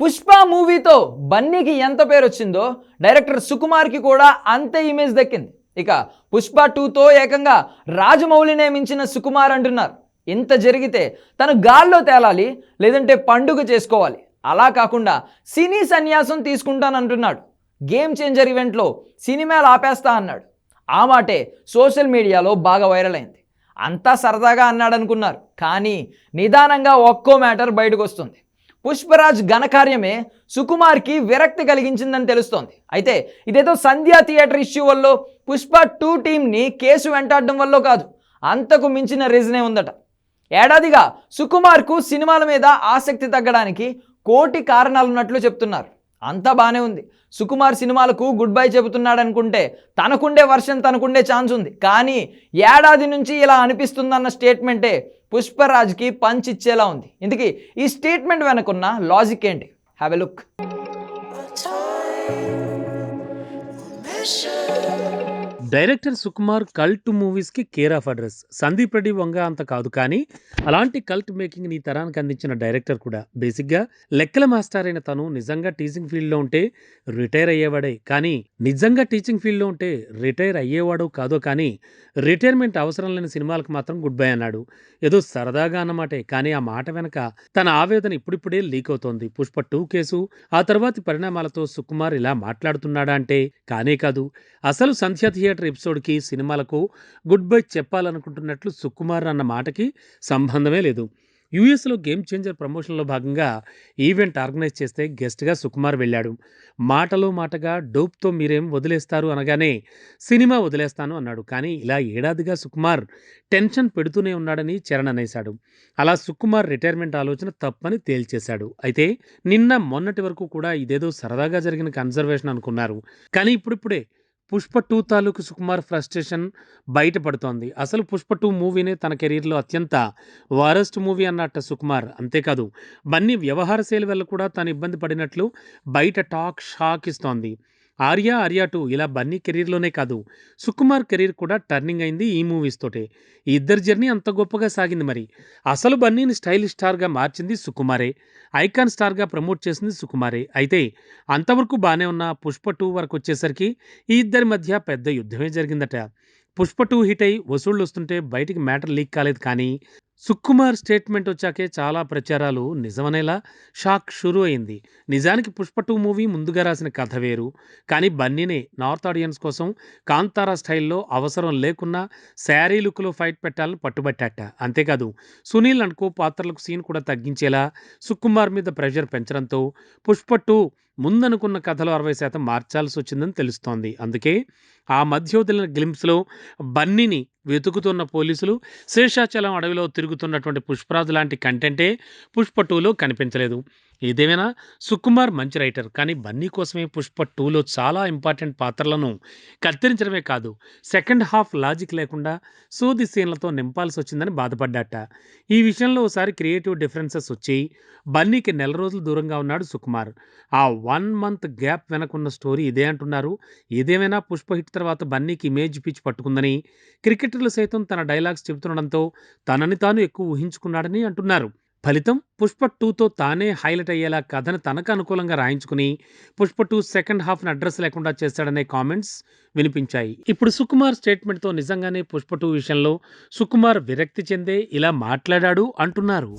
పుష్ప మూవీతో బన్నీకి ఎంత పేరు వచ్చిందో డైరెక్టర్ సుకుమార్కి కూడా అంతే ఇమేజ్ దక్కింది. ఇక పుష్ప టూతో ఏకంగా రాజమౌళినే మించిన సుకుమార్ అంటున్నారు. ఇంత జరిగితే తను గాల్లో తేలాలి లేదంటే పండుగ చేసుకోవాలి. అలా కాకుండా సినీ సన్యాసం తీసుకుంటానంటున్నాడు. గేమ్ చేంజర్ ఈవెంట్లో సినిమాలు ఆపేస్తా అన్నాడు. ఆ మాటే సోషల్ మీడియాలో బాగా వైరల్ అయింది. అంతా సరదాగా అన్నాడు అనుకున్నారు కానీ నిదానంగా ఒక్కో మ్యాటర్ బయటకు వస్తుంది పుష్పరాజ్ ఘనకార్యమే సుకుమార్కి విరక్తి కలిగించిందని తెలుస్తోంది. అయితే ఇదేదో సంధ్యా థియేటర్ ఇష్యూ వల్ల పుష్ప టూ టీంని కేసు వెంటాడడం వల్ల కాదు అంతకు మించిన రీజనే ఉందట. ఏడాదిగా సుకుమార్కు సినిమాల మీద ఆసక్తి తగ్గడానికి కోటి కారణాలున్నట్లు చెప్తున్నారు. అంతా బాగానే ఉంది. సుకుమార్ సినిమాలకు గుడ్ బై చెబుతున్నాడు అనుకుంటే తనకుండే వర్షన్ తనకుండే ఛాన్స్ ఉంది. కానీ ఏడాది నుంచి ఇలా అనిపిస్తుందన్న స్టేట్మెంటే పుష్పరాజ్కి పంచ్ ఇచ్చేలా ఉంది. ఇందుకే ఈ స్టేట్మెంట్ వెనకున్న లాజిక్ ఏంటి? Have a look director Sukumar cult మూవీస్కి care of address. Sandeep Reddy Vanga అంత కాదు కానీ అలాంటి కల్ట్ మేకింగ్ నీ తరానికి అందించిన డైరెక్టర్ కూడా. బేసిక్గా లెక్కల మాస్టర్ అయిన తను నిజంగా టీచింగ్ ఫీల్డ్లో ఉంటే రిటైర్ అయ్యేవాడే. కానీ నిజంగా టీచింగ్ ఫీల్డ్లో ఉంటే రిటైర్ అయ్యేవాడో కాదో కానీ రిటైర్మెంట్ అవసరం లేని సినిమాలకు మాత్రం గుడ్ బై అన్నాడు. ఏదో సరదాగా అన్నమాటే కానీ ఆ మాట వెనక తన ఆవేదన ఇప్పుడిప్పుడే లీక్ అవుతోంది. పుష్ప టూ కేసు ఆ తర్వాతి పరిణామాలతో సుకుమార్ ఇలా మాట్లాడుతున్నాడా అంటే కానే కాదు. అసలు సంధ్యా థియేటర్ ఎపిసోడ్కి సినిమాలకు గుడ్ బై చెప్పాలనుకుంటున్నట్లు సుకుమార్ అన్న మాటకి సంబంధమే లేదు. యూఎస్లో గేమ్ చేంజర్ ప్రమోషన్లో భాగంగా ఈవెంట్ ఆర్గనైజ్ చేస్తే గెస్ట్గా సుకుమార్ వెళ్ళాడు. మాటలో మాటగా డోప్తో మీరేం వదిలేస్తారు అనగానే సినిమా వదిలేస్తాను అన్నాడు. కానీ ఇలా ఏడాదిగా సుకుమార్ టెన్షన్ పెడుతూనే ఉన్నాడని చరణ్ అనేశాడు. అలా సుకుమార్ రిటైర్మెంట్ ఆలోచన తప్పని తేల్చేశాడు. అయితే నిన్న మొన్నటి వరకు కూడా ఇదేదో సరదాగా జరిగిన కన్సర్వేషన్ అనుకున్నారు. కానీ ఇప్పుడిప్పుడే పుష్ప టూ తాలూకు సుకుమార్ ఫ్రస్ట్రేషన్ బయటపడుతోంది. అసలు పుష్ప టూ మూవీనే తన కెరీర్లో అత్యంత వారెస్ట్ మూవీ అన్నట్ట సుకుమార్. అంతేకాదు బన్నీ వ్యవహార శైలి వల్ల కూడా తాను ఇబ్బంది పడినట్లు బయట టాక్ షాక్ ఇస్తోంది. ఆర్యా ఆర్యా టూ ఇలా బన్నీ కెరీర్లోనే కాదు సుకుమార్ కెరీర్ కూడా టర్నింగ్ అయింది ఈ మూవీస్ తోటే. ఈ ఇద్దరి జర్నీ అంత గొప్పగా సాగింది మరి. అసలు బన్నీని స్టైలిష్ స్టార్గా మార్చింది సుకుమారే ఐకాన్ స్టార్గా ప్రమోట్ చేసింది సుకుమారే. అయితే అంతవరకు బాగానే ఉన్న పుష్ప టూ వరకు వచ్చేసరికి ఈ ఇద్దరి మధ్య పెద్ద యుద్ధమే జరిగిందట. పుష్ప టూ హిట్ అయి వసూళ్ళు వస్తుంటే బయటికి మ్యాటర్ లీక్ కాలేదు కానీ సుకుమార్ స్టేట్మెంట్ వచ్చాకే చాలా ప్రచారాలు నిజమనేలా షాక్ షురూ అయింది నిజానికి పుష్ప టూ మూవీ ముందుగా రాసిన కథ వేరు. కానీ బన్నీనే నార్త్ ఆడియన్స్ కోసం కాంతారా స్టైల్లో అవసరం లేకున్నా శారీ లుక్లో ఫైట్ పెట్టాలని పట్టుబట్టాట. అంతేకాదు సునీల్ అనుకో పాత్రలకు సీన్ కూడా తగ్గించేలా సుకుమార్ మీద ప్రెషర్ పెంచడంతో పుష్ప టూ ముందనుకున్న కథలో అరవై శాతం మార్చాల్సి వచ్చిందని తెలుస్తోంది. అందుకే ఆ మధ్య వదిలిన గ్లింప్స్లో బన్నీని వెతుకుతున్న పోలీసులు శేషాచలం అడవిలో తిరుగుతున్నటువంటి పుష్పరాజు లాంటి కంటెంటే పుష్ప టూలో కనిపించలేదు. ఇదేమైనా సుకుమార్ మంచి రైటర్ కానీ బన్నీ కోసమే పుష్ప టూలో చాలా ఇంపార్టెంట్ పాత్రలను కత్తిరించడమే కాదు సెకండ్ హాఫ్ లాజిక్ లేకుండా సూది సీన్లతో నింపాల్సి వచ్చిందని బాధపడ్డాట. ఈ విషయంలో ఒకసారి క్రియేటివ్ డిఫరెన్సెస్ వచ్చి బన్నీకి నెల రోజులు దూరంగా ఉన్నాడు సుకుమార్. ఆ వన్ మంత్ గ్యాప్ వెనకున్న స్టోరీ ఇదే అంటున్నారు. ఏదేమైనా పుష్ప హిట్ తర్వాత బన్నీకి ఇమేజ్ పిచ్ పట్టుకుందని క్రికెటర్లు సైతం తన డైలాగ్స్ చెబుతుండడంతో తనని తాను ఎక్కువ ఊహించుకున్నాడని అంటున్నారు. ఫలితం పుష్ప టూతో తానే హైలైట్ అయ్యేలా కథను తనకు అనుకూలంగా రాయించుకుని పుష్ప టూ సెకండ్ హాఫ్ని అడ్రస్ లేకుండా చేశాడనే కామెంట్స్ వినిపించాయి. ఇప్పుడు సుకుమార్ స్టేట్మెంట్తో నిజంగానే పుష్ప టూ విషయంలో సుకుమార్ విరక్తి చెందే ఇలా మాట్లాడాడు అంటున్నారు.